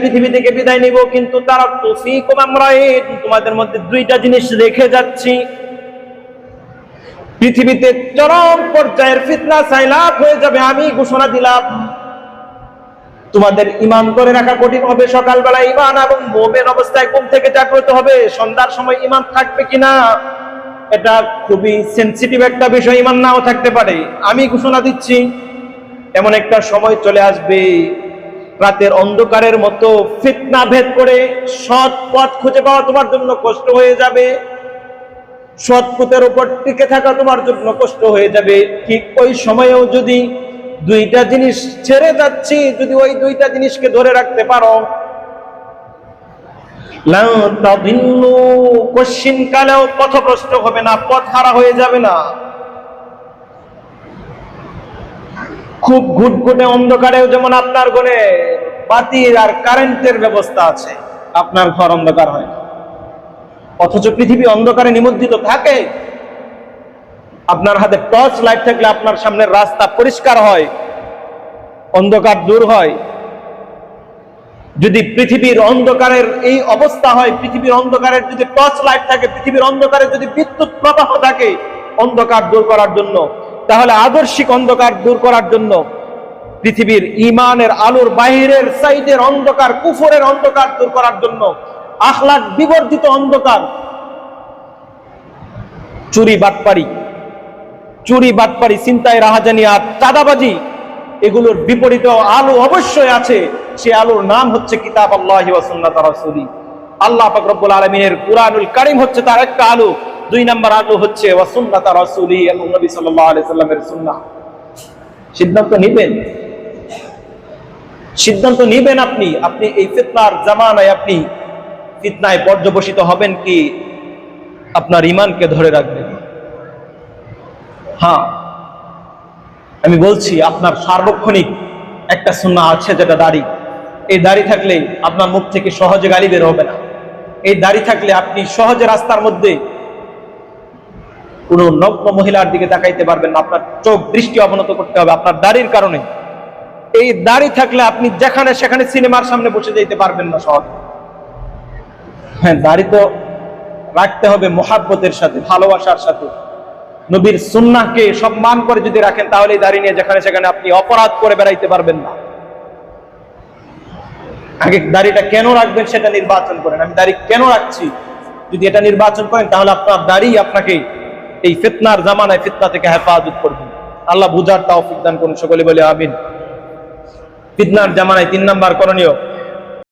পৃথিবী থেকে বিদায় নিব, কিন্তু তারা তৌফিকুম আমরাইন তোমাদের মধ্যে দুইটা জিনিস রেখে যাচ্ছি। পৃথিবীতে চরম পর্যায়ের ফিতনা সাইলাপ হয়ে যাবে, আমি ঘোষণা দিলাম। তোমাদের ইমান করে রাখা কঠিন হবে সকালবেলা ইমান এবং মোমের অবস্থায় ঘুম থেকে জাগ্রত হবে। সন্ধ্যার সময় ইমান থাকবে কিনা, এটা খুবই সেন্সিটিভ একটা বিষয় ইমান নাও থাকতে পারে। আমি ঘোষণা দিচ্ছি, এমন একটা সময় চলে আসবে। রাতের অন্ধকারের মতো ফিতনা ভেদ করে সৎ পথ খুঁজে পাওয়া তোমার জন্য কষ্ট হয়ে যাবে। সৎ পথের উপর টিকে থাকা তোমার জন্য কষ্ট হয়ে যাবে। ঠিক ওই সময়েও যদি দুইটা জিনিস ছেড়ে যাচ্ছি, যদি ওই দুইটা জিনিসকে ধরে রাখতে পারো। কশ্চিন কালেও পথভ্রষ্ট হবে না, পথ হারা হয়ে যাবে না। খুব ঘুটঘুটে অন্ধকারেও যেমন আপনার ঘরে বাতির আর কারেন্টের ব্যবস্থা আছে, আপনার ঘর অন্ধকার হয় অথচ পৃথিবী অন্ধকারে নিমজ্জিত থাকে। আপনার হাতে টর্চ লাইট থাকলে আপনার সামনের রাস্তা পরিষ্কার হয়, অন্ধকার দূর হয়। যদি পৃথিবীর অন্ধকারের এই অবস্থা হয়, পৃথিবীর অন্ধকারের যদি টর্চ লাইট থাকে, পৃথিবীর অন্ধকারে যদি বিদ্যুৎ প্রবাহ থাকে, অন্ধকার দূর করার জন্য তাহলে আদর্শিক অন্ধকার দূর করার জন্য পৃথিবীর ইমানের আলোর বাহিরের সাইডের অন্ধকার, কুফরের অন্ধকার দূর করার জন্য আখলাক বিবর্জিত অন্ধকার। চুরি, বাটপারি। চুরি, বাটপারি চিন্তায় রাহাজানি আর চাঁদাবাজি, এগুলোর বিপরীত আলো অবশ্যই আছে। সে আলোর নাম হচ্ছে কিতাব আল্লাহ আল্লাহ পাক রব্বুল আলামিনের কুরআনুল কারিম হচ্ছে তার একটা আলো। দুই নাম্বার আলো হচ্ছে সিদ্ধান্ত নিবেন? সিদ্ধান্ত নিবেন আপনি? আপনি এই ফিতনার জামানায় আপনি ফিতনায় পর্যবসিত হবেন কি? আপনার ইমানকে ধরে রাখবেন। হ্যাঁ। আমি বলছি, আপনার সার্বক্ষণিক একটা সুন্না আছে যেটা দাড়ি। এই দাড়ি থাকলে আপনার মুখ থেকে সহজে গালি বের হবে না। এই দাড়ি থাকলে আপনি সহজে রাস্তার মধ্যে কোন নগ্ন মহিলার দিকে তাকাইতে পারবেন না। আপনার চোখ দৃষ্টি অবনত করতে হবে, আপনার দাড়ির কারণে। এই দাড়ি থাকলে আপনি যেখানে সেখানে সিনেমার সামনে বসে যেতে পারবেন না সহজে। হ্যাঁ দাড়ি তো রাখতে হবে মোহাব্বতের সাথে, ভালোবাসার সাথে। নবীর সুন্নাহকে সম্মান করে যদি রাখেন তাহলে দাড়ি নিয়ে যেখানে সেখানে আপনি অপরাধ করে বেড়াইতে পারবেন না। আগে দাড়িটা কেন রাখবেন সেটা নির্বাচন করেন। আমি দাড়ি কেন রাখছি? যদি এটা নির্বাচন করেন, তাহলে আপনার দাড়ি আপনাকে এই ফিতনার জামানায় ফিতনা থেকে হেফাজত করবেন আল্লাহ বুঝার তাও ফিদান করুন, সকলে বলে আমিন। ফিতনার জামানায় তিন নাম্বার করণীয়